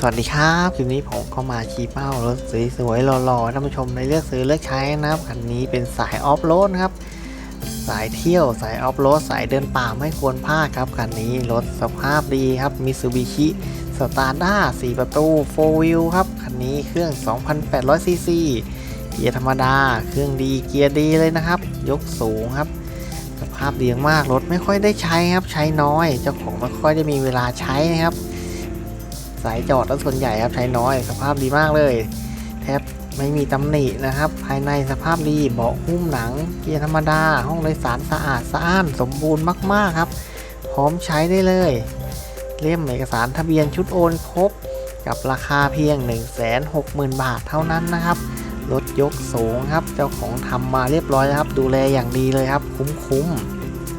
สวัสดีครับคลิปนี้ผมก็มาชี้เป้ารถสวยๆหล่อๆท่านผู้ชมในเลือกซื้อเลือกใช้นะครับคันนี้เป็นสายออฟโรดครับ สายเที่ยวสายออฟโรดสายเดินป่าไม่ควรพลาดครับคันนี้รถสภาพดีครับมิ t ซูบิชิสตาร์ด้า4ประตู4 wheel ครับคันนี้เครื่อง 2,800ซีซีเกียร์ธรรมดา เครื่องดีเกียร์ดีเลยนะครับ ยกสูงครับ สภาพดีมากรถไม่ค่อยได้ใช้ครับ ใช้น้อย เจ้าของไม่ค่อยได้มีเวลาใช้นะครับ สายจอดแล้วส่วนใหญ่ครับใช้น้อยสภาพดีมากเลย แทบไม่มีตำหนินะครับ ภายในสภาพดีเบาะหุ้มหนัง เกียร์ธรรมดา ห้องโดยสารสะอาดสะอ้านสมบูรณ์มากๆครับ พร้อมใช้ได้เลย เล่มเอกสารทะเบียนชุดโอนครบกับราคาเพียง 160,000 บาทเท่านั้นนะครับรถยกสูงครับ เจ้าของทำมาเรียบร้อยครับ ดูแลอย่างดีเลยครับ คุ้ม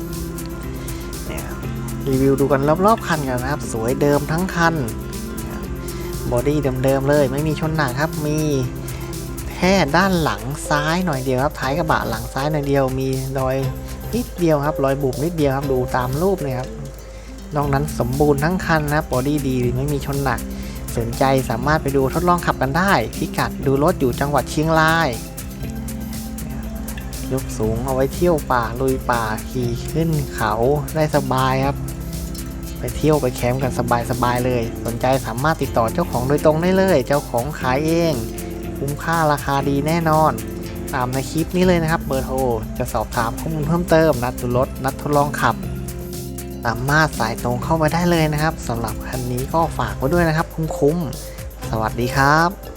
ๆเนี่ยครับรีวิวดูกันรอบๆคันกันนะครับ สวยเดิมทั้งคัน บอดี้เดิมๆเลย ไม่มีชนหนักครับมีแค่ด้านหลังซ้ายหน่อยเดียวครับท้ายกระบะหลังซ้ายหน่อยเดียวมีรอยนิดเดียวครับรอยบุบนิดเดียวครับดูตามรูปเลยครับนอกนั้นสมบูรณ์ทั้งคันนะครับบอดี้ดีไม่มีชนหนัก สนใจสามารถไปดูทดลองขับกันได้ พิกัดดูรถอยู่จังหวัดเชียงราย ยกสูงเอาไว้เที่ยวป่าลุยป่าขี่ขึ้นเขาได้สบายครับ ไปเที่ยวไปแคมป์กันสบายๆเลย สนใจสามารถติดต่อเจ้าของโดยตรงได้เลย เจ้าของขายเอง คุ้มค่าราคาดีแน่นอน ตามในคลิปนี้เลยนะครับเบอร์โทรจะสอบถามข้อมูลเพิ่มเติม นัดดูรถนัดทดลองขับ สามารถสายตรงเข้ามาได้เลยนะครับสำหรับคันนี้ก็ฝากไว้ด้วยนะครับ คุ้มๆสวัสดีครับ